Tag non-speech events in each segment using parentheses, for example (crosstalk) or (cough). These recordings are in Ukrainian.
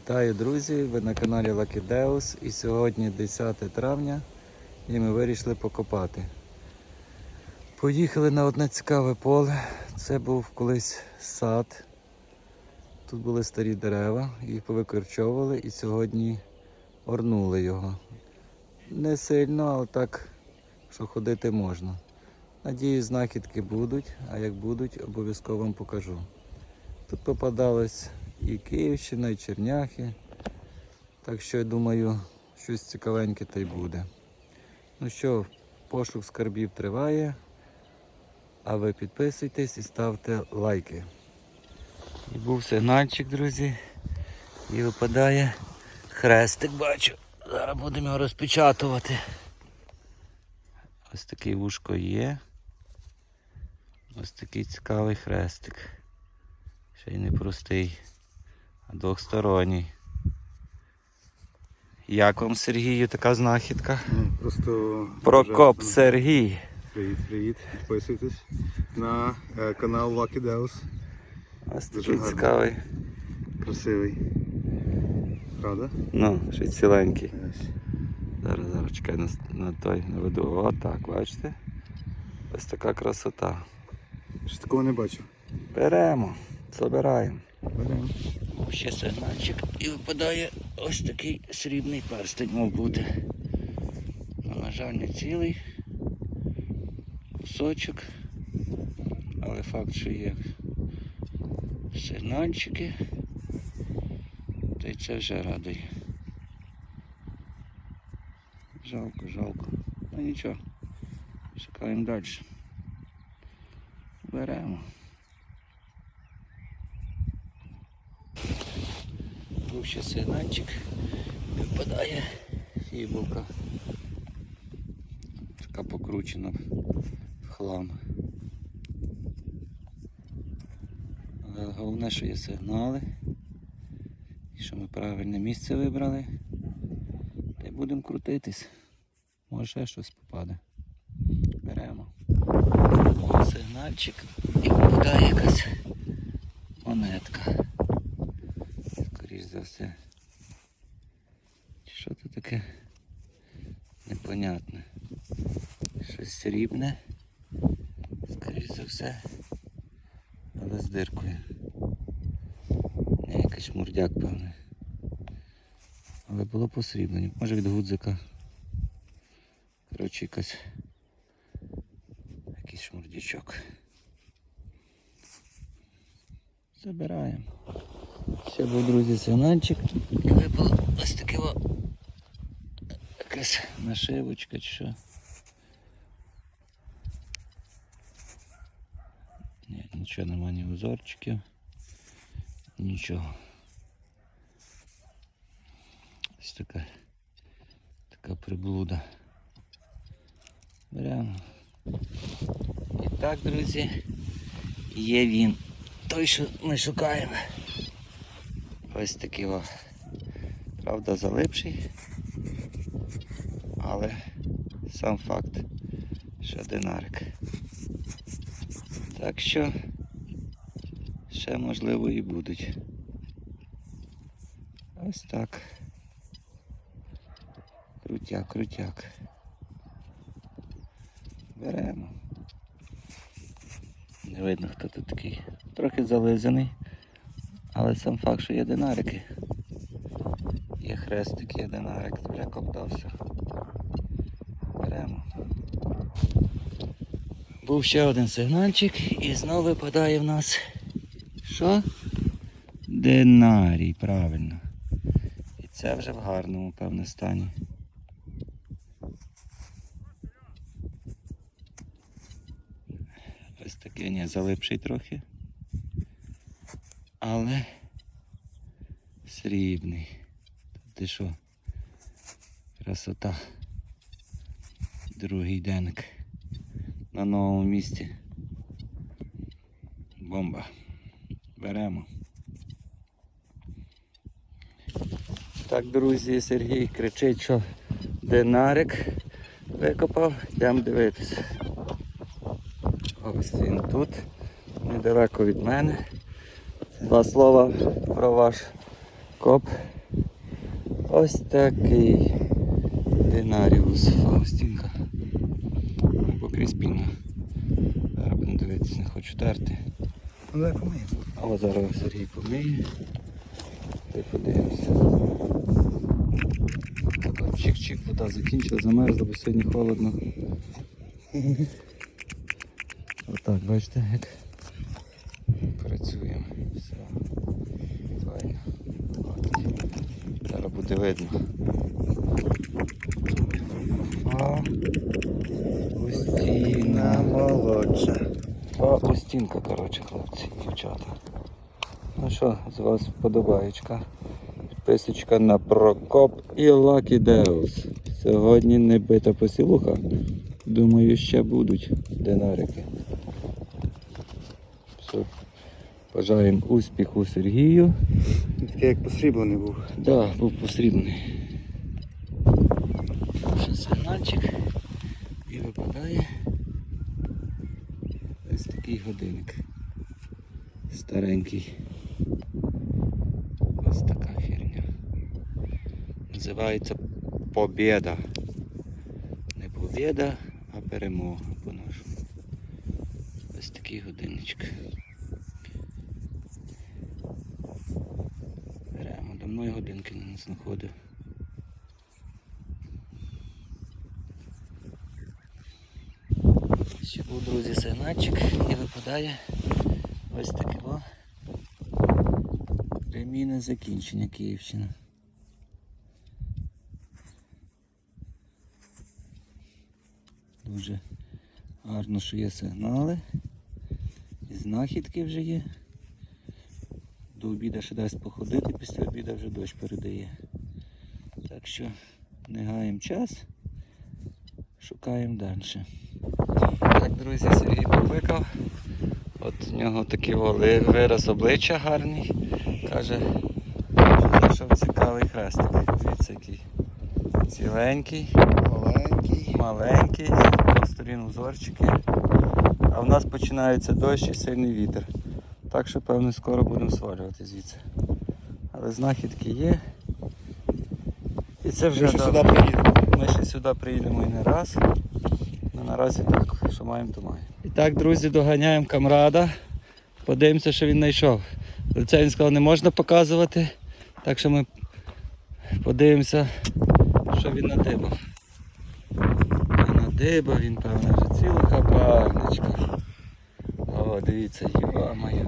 Вітаю, друзі! Ви на каналі Lucky Deus і сьогодні 10 травня і ми вирішили покопати. Поїхали на одне цікаве поле. Це був колись сад. Тут були старі дерева, їх повикорчовували і сьогодні орнули його. Не сильно, але так, що ходити можна. Надіюсь, знахідки будуть, а як будуть, обов'язково вам покажу. Тут попадалось і Київщина, і Черняхи. Так що я думаю, щось цікавеньке та й буде. Ну що, пошук скарбів триває. А ви підписуйтесь і ставте лайки. І був сигнальчик, друзі. І випадає хрестик, бачу. Зараз будемо його розпечатувати. Ось такий вушко є. Ось такий цікавий хрестик. Ще й не простий, а двохсторонній. Як вам, Сергію, така знахідка? Ну, Просто Прокоп бажаю- Сергій. Привіт, привіт. Підписуйтесь на е, канал Lucky Deus. Ось такий цікавий. Красивий. Правда? Ну, ще й ціленький. Ось. Зараз, зараз чекай на, на той наведу. О, так, бачите? Ось така красота. Ще такого не бачу. Беремо, забираємо. Беремо. Ще сигнальчик і випадає ось такий срібний перстень, мав бути. Ну, на жаль, не цілий кусочок. Але факт, що є сигнальчики, та й це вже радує. Жалко, жалко. Ну нічого. Шукаємо далі. Беремо. Був ще сигнальчик, і впадає фібулка. Така покручена в хлам. Головне, що є сигнали. І що ми правильне місце вибрали. Та й будемо крутитись. Може ще щось попаде. Беремо. Сигнальчик і впадає якась монетка. За все. Що це таке? Непонятне. Щось срібне. Скоріш за все. Але з диркою. Якийсь шмурдяк, певне. Але було посріблені. Може від гудзика. Коротше, якась якийсь шмурдячок. Забираємо. Ще був, друзі, сигнальчик. І випало ось таке о, якась нашивочка чи що. Ні, нічого немає, ні узорчиків. Нічого. Ось така, така приблуда. Беремо. І так, друзі, є він. Той, що ми шукаємо. Ось такий о. Правда, залипший. Але сам факт, що динарик. Так що ще можливо і будуть. Ось так. Крутяк, крутяк. Беремо. Не видно, хто тут такий. Трохи зализаний. Але сам факт, що є динарики. Є хрестик, є динарик, вже коптався. Беремо. Був ще один сигнальчик і знову випадає в нас. Що? Динарій, правильно. І це вже в гарному, певне, стані. Ось такий, ні, залипший трохи. Але срібний. Ти що? Красота. Другий денник на новому місці. Бомба. Беремо. Так, друзі, Сергій кричить, що динарик викопав, йдемо дивитися. Ось він тут, недалеко від мене. Два слова про ваш Коп. Ось такий Динаріус Фаустінка. Або Кріспіна. Зараз будемо дивитися, не хочу терти. Ну дай помиємо. Але зараз Сергій помиє. І подивимося. Чик-чик, вода закінчила, замерзла, бо сьогодні холодно. (laughs) Отак, бачите, як працюємо. Все. Файно. От. Зараз буде видно. А, Устіна. молодша. Устінка, коротше, хлопці дівчата. Ну що, з вас вподобаєчка. Підписочка на Прокоп і Lucky Deus. Сьогодні не бита посілуха. Думаю, ще будуть динарики. Все. Бажаємо успіху Сергію. Такий як посріблений був. Так, да, був посрібний. Ще сигнальчик і випадає ось такий годинник. Старенький. Ось така херня. Називається Побєда. Не побєда, а перемога по-нашому. Ось такий годинничок. Давно я годинки не знаходив. Ще був, друзі, сигнальчик і випадає ось таке о. Ремінне закінчення Київщина. Дуже гарно, що є сигнали. І знахідки вже є. До обіду ще дасть походити, після обіду вже дощ передає. Так що не гаємо час, шукаємо далі. Так, друзі, Сергій покликав. От у нього такий вираз обличчя гарний. Каже, що знайшов цікавий хрестик. Дивіться, який ціленький, Маленький. маленький, по сторін узорчики. А в нас починається дощ і сильний вітер. Так що, певно, скоро будемо свалювати звідси. Але знахідки є. І це вже Вже да, сюди приїдемо. ми ще сюди приїдемо і не раз. Ну, наразі так, що маємо, то маємо. І так, друзі, доганяємо камрада. Подивимося, що він знайшов. Лице він сказав, не можна показувати. Так що ми подивимося, що він надибав. А надибав він, певно, вже цілу хабарничку. О, дивіться, їва моя.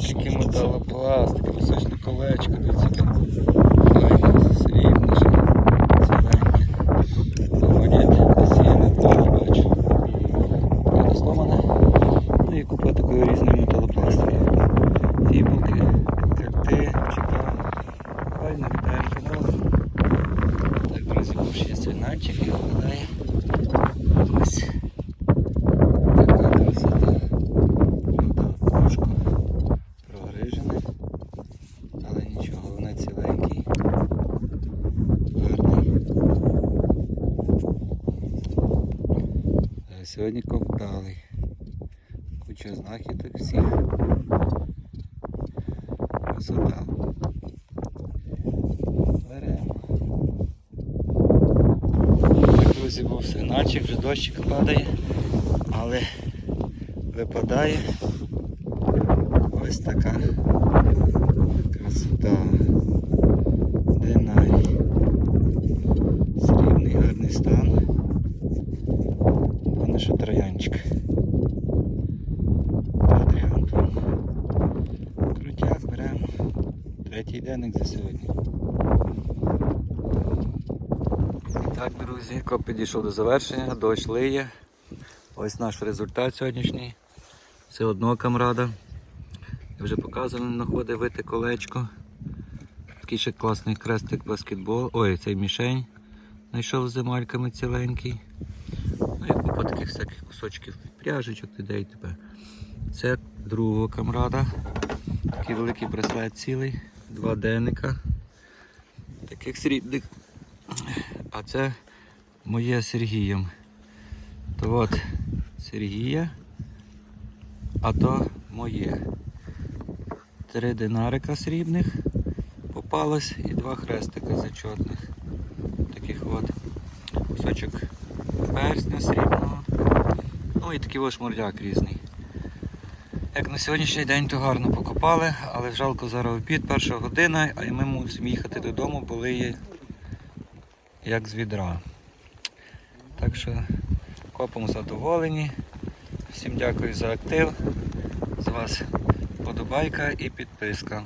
Скільки металопластики, височне колечко, дивіться, яке файне, срібне, ще ціленьке. Монет, десь я не не бачу. Правда, сломане. Ну і купа такої різної металопластики. Фібулки, карти, чека. Файно, вітаємо канал. Так, друзі, був ще сигнальчик і виглядає. Ось така красота. Правда, трошки прогрижене. Але нічого, вона ціленький. Гарний. Е, Сьогодні ковтали. Куча знахідок всіх. Красота. Беремо. Друзі, був сигнальчик, вже дощик падає, але випадає ось така красота. Динарій. Срібний гарний стан. Пане що троянчик. Адріан. Крутяк беремо. Третій денник за сьогодні. І так, друзі, коп підійшов до завершення, дощ лиє. Ось наш результат сьогоднішній. Це одного камрада. Я вже показував, знаходить вите колечко. Такий ще класний крестик баскетбол. Ой, цей мішень. Знайшов з земальками ціленький. Купа таких всяких кусочків пряжечок людей тепер. Це другого камрада. Такий великий браслет цілий, два денника. Таких срібних. А це моє з Сергієм. То от Сергія, а то моє. Три динарика срібних попалось і два хрестика зачетних. Таких от. Кусочок персня срібного. Ну і такий шмурдяк різний. Як на сьогоднішній день, то гарно покопали, але жалко зараз обід, перша година, а ми мусимо їхати додому, бо лиє як з відра. Так що копом задоволені. Всім дякую за актив. З вас подобайка і підписка.